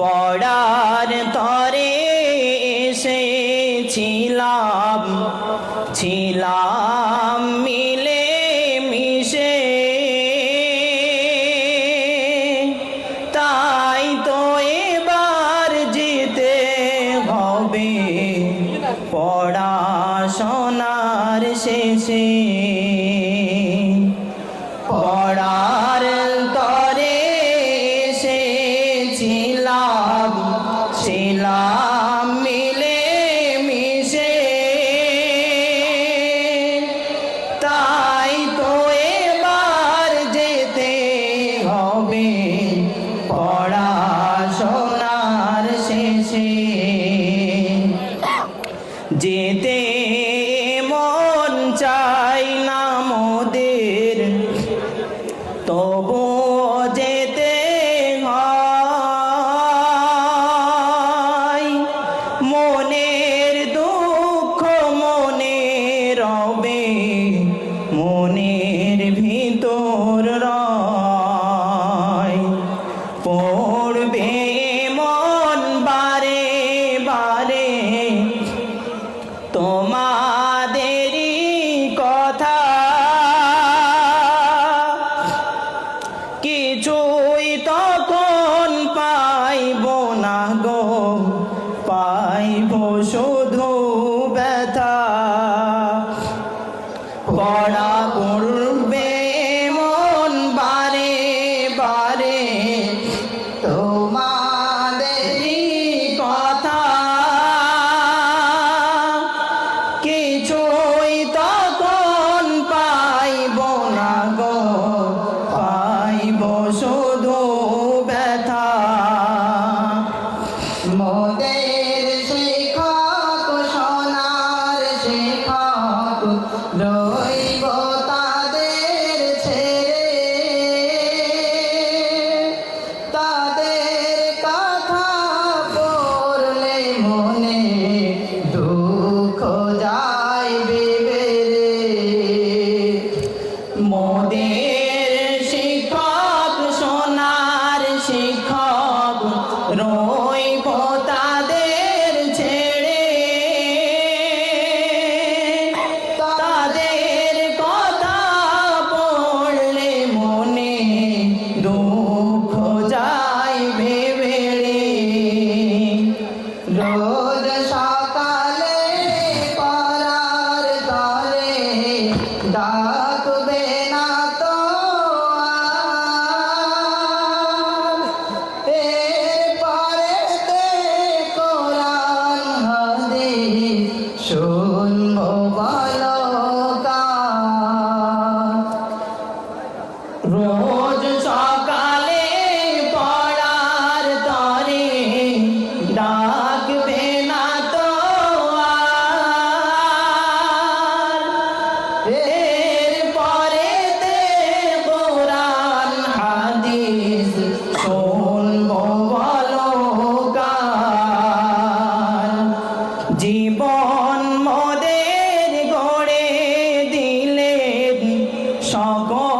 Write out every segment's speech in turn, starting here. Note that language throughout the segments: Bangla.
পড়ার তরে এসেছিলাম ছিলাম ছিলাম মিলে মিশে তাই যেতে হবে পড়া for শুধু রোজ সকালে পড়ার তরে ডাকবে না তো এর পরে তে পুরাণ হাদিস, শুনব বলো গান জীবন মদের গড়ে দিলে সকল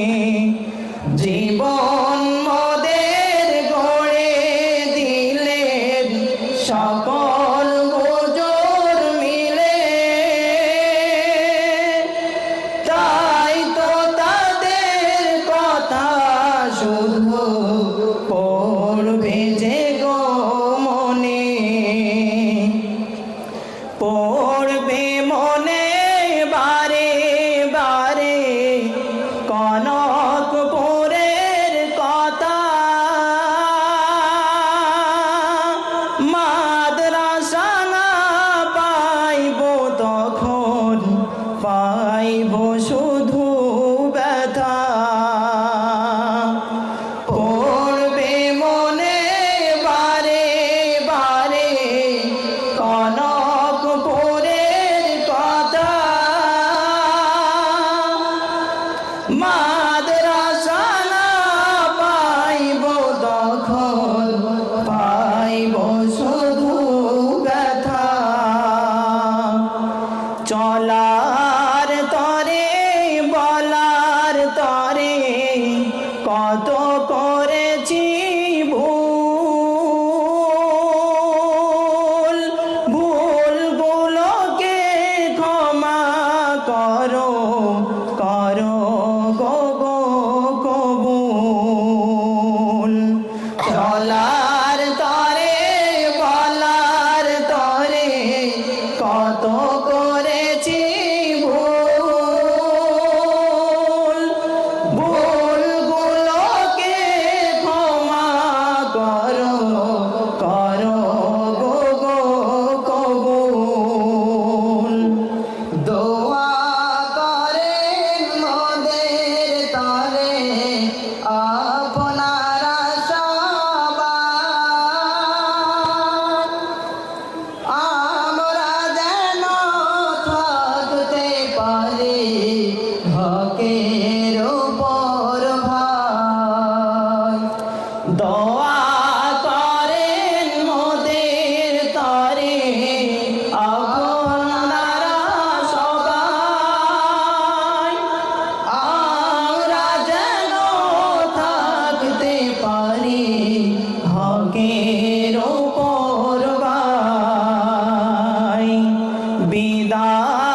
মাদ্রাসা না পাইব শুধু ব্যথা। চলার তরে বলার তরে কত ভুল। ভুলগুলোকে ক্ষমা করো। 啊。